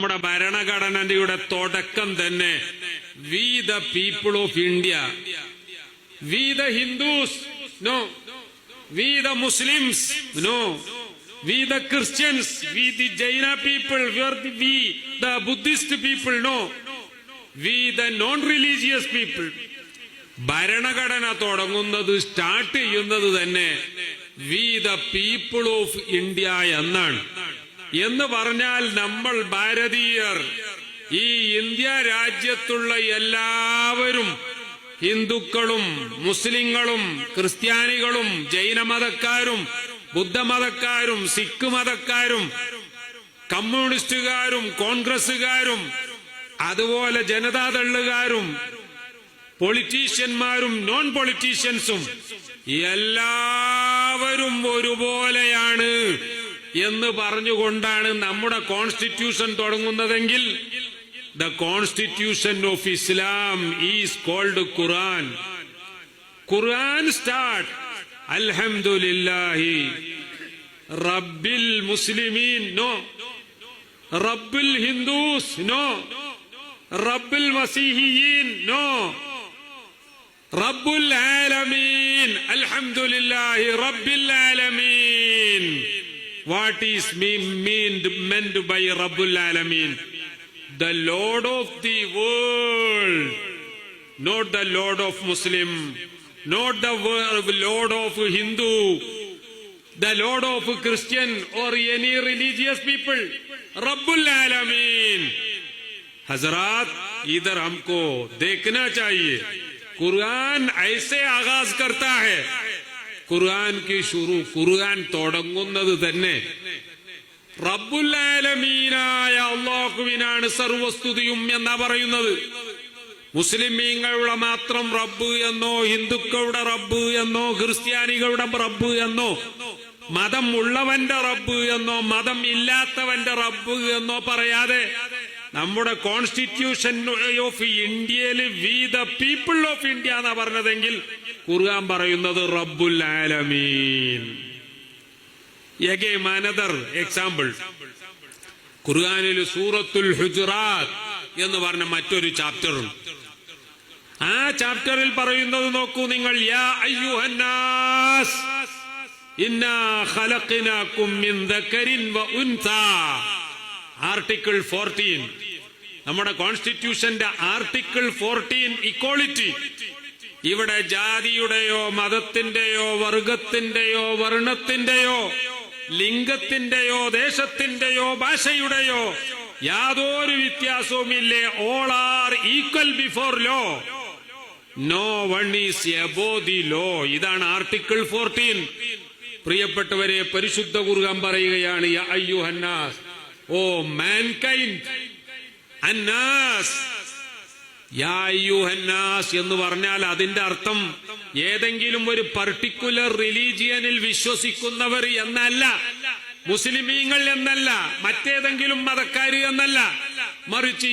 നമ്മുടെ ഭരണഘടനയുടെ തുടക്കം തന്നെ we the people of India we the Hindus no we the Muslims no we the Christians we the Jaina people we the Buddhist people no we the non religious people ഭരണഘടന തുടങ്ങുന്നത് start ചെയ്യുന്നത് തന്നെ we the people of India എന്നാണ്. എന്ന് പറഞ്ഞാൽ നമ്മൾ ഭാരതീയർ. ഈ ഇന്ത്യ രാജ്യത്തുള്ള എല്ലാവരും ഹിന്ദുക്കളും മുസ്ലിങ്ങളും ക്രിസ്ത്യാനികളും ജൈനമതക്കാരും ബുദ്ധമതക്കാരും സിഖ് മതക്കാരും കമ്മ്യൂണിസ്റ്റുകാരും കോൺഗ്രസുകാരും അതുപോലെ ജനതാദളുകാരും പൊളിറ്റീഷ്യന്മാരും നോൺ പൊളിറ്റീഷ്യൻസും എല്ലാവരും ഒരുപോലെയാണ്. എന്ന് പറഞ്ഞുകൊണ്ടാണ് നമ്മുടെ constitution തുടങ്ങുന്നതെങ്കിൽ the constitution of Islam is called Quran Quran start. അൽഹംദുലില്ലാഹി. റബ്ബിൽ മുസ്ലിമീൻ. നോ. റബ്ബിൽ ഹിന്ദുസ്. നോ. റബ്ബിൽ മസീഹിയീൻ. നോ. റബ്ബുൽ ആലമീൻ. അൽഹംദുലില്ലാഹി റബ്ബിൽ ആലമീൻ. what is meant, meant by Rabbul Alameen? The Lord of the world, not the Lord of Muslim, not the Lord of Hindu, the Lord of Christian or any religious people. Rabbul Alameen. حضرات ادھر ہم کو دیکھنا چاہیے قرآن ایسے آغاز کرتا ہے ഖുർആൻ കി ഷുറു ഖുർആൻ തുടങ്ങുന്നത് തന്നെ. റബ്ബുല്ലാലമീനായ അള്ളാഹുവിനാണ് സർവസ്തുതിയും എന്നാ പറയുന്നത്. മുസ്ലിമീങ്ങളുടെ മാത്രം റബ്ബ് എന്നോ ഹിന്ദുക്കളുടെ റബ്ബ് എന്നോ ക്രിസ്ത്യാനികളുടെ റബ്ബ് എന്നോ മതം ഉള്ളവന്റെ റബ്ബ് എന്നോ മതം ഇല്ലാത്തവന്റെ റബ്ബ് എന്നോ പറയാതെ നമ്മുടെ കോൺസ്റ്റിറ്റ്യൂഷൻ ഓഫ് ഇന്ത്യയിൽ we the people of India എന്നാ പറഞ്ഞതെങ്കിൽ ഖുർആൻ പറയുന്നത് റബ്ബുൽ ആലമീൻ. മാനദർ എക്സാമ്പിൾ ഖുർആനിൽ സൂറത്തുൽ ഹുജറാത്ത് എന്ന് പറഞ്ഞ മറ്റൊരു ചാപ്റ്റർ ആ ചാപ്റ്ററിൽ പറയുന്നത് നോക്കൂ നിങ്ങൾ യാ ഇന്നാ ഖലഖനാകും മിൻ വ ഉൻസാ. ആർട്ടിക്കിൾ 14 നമ്മുടെ കോൺസ്റ്റിറ്റ്യൂഷന്റെ ആർട്ടിക്കിൾ 14 ഇക്വാളിറ്റി ഇവിടെ ജാതിയുടെയോ മതത്തിന്റെയോ വർഗത്തിന്റെയോ വർണത്തിന്റെയോ ലിംഗത്തിന്റെയോ ദേശത്തിന്റെയോ ഭാഷയുടെയോ യാതൊരു വ്യത്യാസവുമില്ലേ? All are equal before law no one is above the law ഇതാണ് ആർട്ടിക്കിൾ ഫോർട്ടീൻ പ്രിയപ്പെട്ടവരെ പരിശുദ്ധ കുറുകാൻ പറയുകയാണ് യാ അയ്യുഹന്നാസ് ഓ മാൻകൈൻഡ് അന്നാസ് യാ അയ്യുഹന്നാസ് എന്ന് പറഞ്ഞാൽ അതിന്റെ അർത്ഥം ഏതെങ്കിലും ഒരു പർട്ടിക്കുലർ റിലീജിയനിൽ വിശ്വസിക്കുന്നവർ എന്നല്ല മുസ്ലിമീങ്ങൾ എന്നല്ല മറ്റേതെങ്കിലും മതക്കാർ എന്നല്ല. മറിച്ച്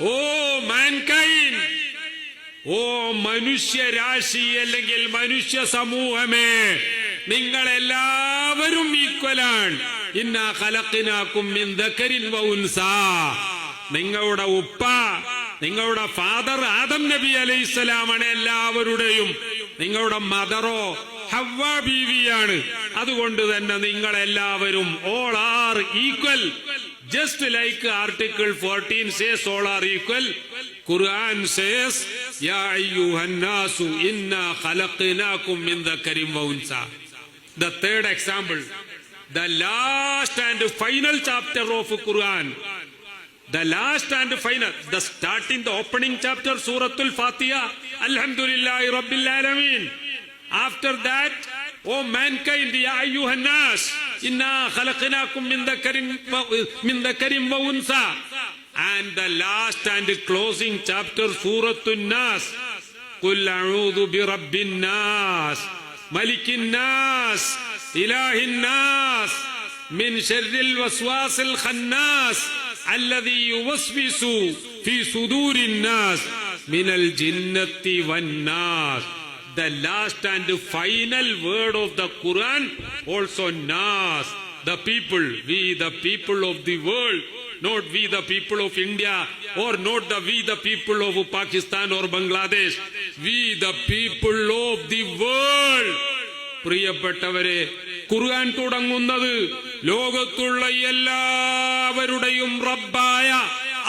ഓ മാൻകൈൻ ഓ മനുഷ്യരാശി അല്ലെങ്കിൽ മനുഷ്യ സമൂഹമേ നിങ്ങൾ എല്ലാവരും ഈക്വലാണ് ഇന്നാ ഖലഖിനാകും നിങ്ങളുടെ ഉപ്പ നിങ്ങളുടെ ഫാദർ ആദം നബി അലൈഹി സ്വലാമാണ് എല്ലാവരുടെയും. നിങ്ങളുടെ മദറോ ഹവ്വ ബീവിയാണ്. അതുകൊണ്ട് തന്നെ നിങ്ങൾ എല്ലാവരും all are equal just like article fourteen says all are equal Quran says യാ അയ്യുഹന്നാസു ഇന്നാ ഖലഖനാകും മിൻ ദക്കരിൻ വ the third example the last and final chapter of quran. the last and final the starting the opening chapter suratul fatiha alhamdulillahi rabbil alamin after that O mankind, ya ayyuhan nas, inna khalaqnakum min dhakarin wa- min dhakarin wa untha. And the last and closing chapter, Surah An-Nas. قل أعوذ برب الناس ملك الناس إله الناس من شر الوسواس الخناس الذي يوسوس في صدور الناس من الجنة والناس The last and final word of the Quran also Nas the people, we the people of the world, not we the people of India, or not the we the people of Pakistan or Bangladesh, we the people of the world. പ്രിയപ്പെട്ടവരെ ഖുർആൻ തുടങ്ങുന്നത് ലോകത്തുള്ള എല്ലാവരുടെയും റബ്ബായ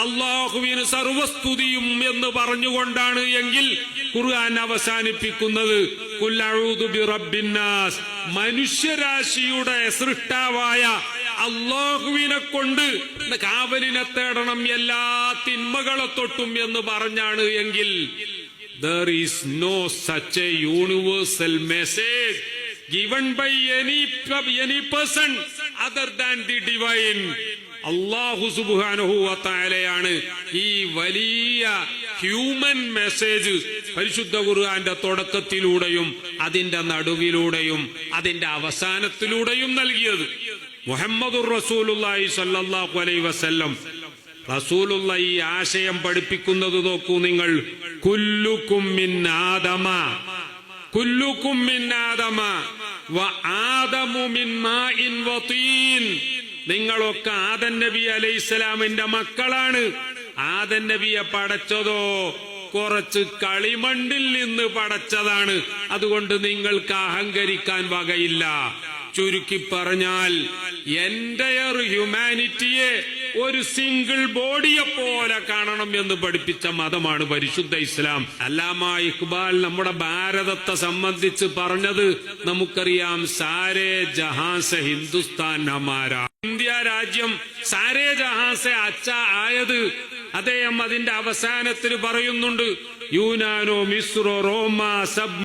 അള്ളാഹുവിന് സർവസ്തുതിയും എന്ന് പറഞ്ഞുകൊണ്ടാണ് എങ്കിൽ ഖുർആൻ അവസാനിപ്പിക്കുന്നത്. കുല്ലഊദു ബിറബ്ബിന്നാസ് മനുഷ്യരാശിയുടെ സൃഷ്ടാവായ അള്ളാഹുവിനെ കൊണ്ട് കാവലിനെ തേടണം എല്ലാ തിന്മകളെ തൊട്ടും എന്ന് പറഞ്ഞാണ് എങ്കിൽ there is no such a universal message given by any any person other than the divine. അള്ളാഹു സുബാനഹു വത്തായാലയാണ് ഈ വലിയ ഹ്യൂമൻ മെസ്സേജ് പരിശുദ്ധ ഖുർആന്റെ തുടക്കത്തിലൂടെയും അതിന്റെ നടുവിലൂടെയും അതിന്റെ അവസാനത്തിലൂടെയും നൽകിയത്. മുഹമ്മദുർ റസൂലുള്ളാഹി സ്വല്ലല്ലാഹു അലൈഹി വസല്ലം. റസൂലുള്ള ഈ ആശയം പഠിപ്പിക്കുന്നത് നോക്കൂ നിങ്ങൾ. കുല്ലുക്കും മിൻ ആദമ. കുല്ലുക്കും മിൻ ആദമ. നിങ്ങളൊക്കെ ആദൻ നബി അലൈഹി അലൈഹിസ്സലാമിന്റെ മക്കളാണ്. ആദൻ നബിയെ പടച്ചതോ കുറച്ച് കളിമണ്ണിൽ നിന്ന് പടച്ചതാണ്. അതുകൊണ്ട് നിങ്ങൾക്ക് അഹങ്കരിക്കാൻ വകയില്ല. ചുരുക്കി പറഞ്ഞാൽ എന്റയർ ഹ്യൂമാനിറ്റിയെ ഒരു സിംഗിൾ ബോഡിയെ പോലെ കാണണം എന്ന് പഠിപ്പിച്ച മതമാണ് പരിശുദ്ധ ഇസ്ലാം. അല്ലാമ ഇഖ്ബാൽ നമ്മുടെ ഭാരതത്തെ സംബന്ധിച്ച് പറഞ്ഞത് നമുക്കറിയാം സാരേ ജഹാസ ഹിന്ദുസ്ഥാൻ അമാര. ഇന്ത്യ രാജ്യം സാരേ ജഹാസ അച്ച ആയത് അദ്ദേഹം അതിന്റെ അവസാനത്തിൽ പറയുന്നുണ്ട് യൂനാനോ മിസ്രോ റോമ സബ്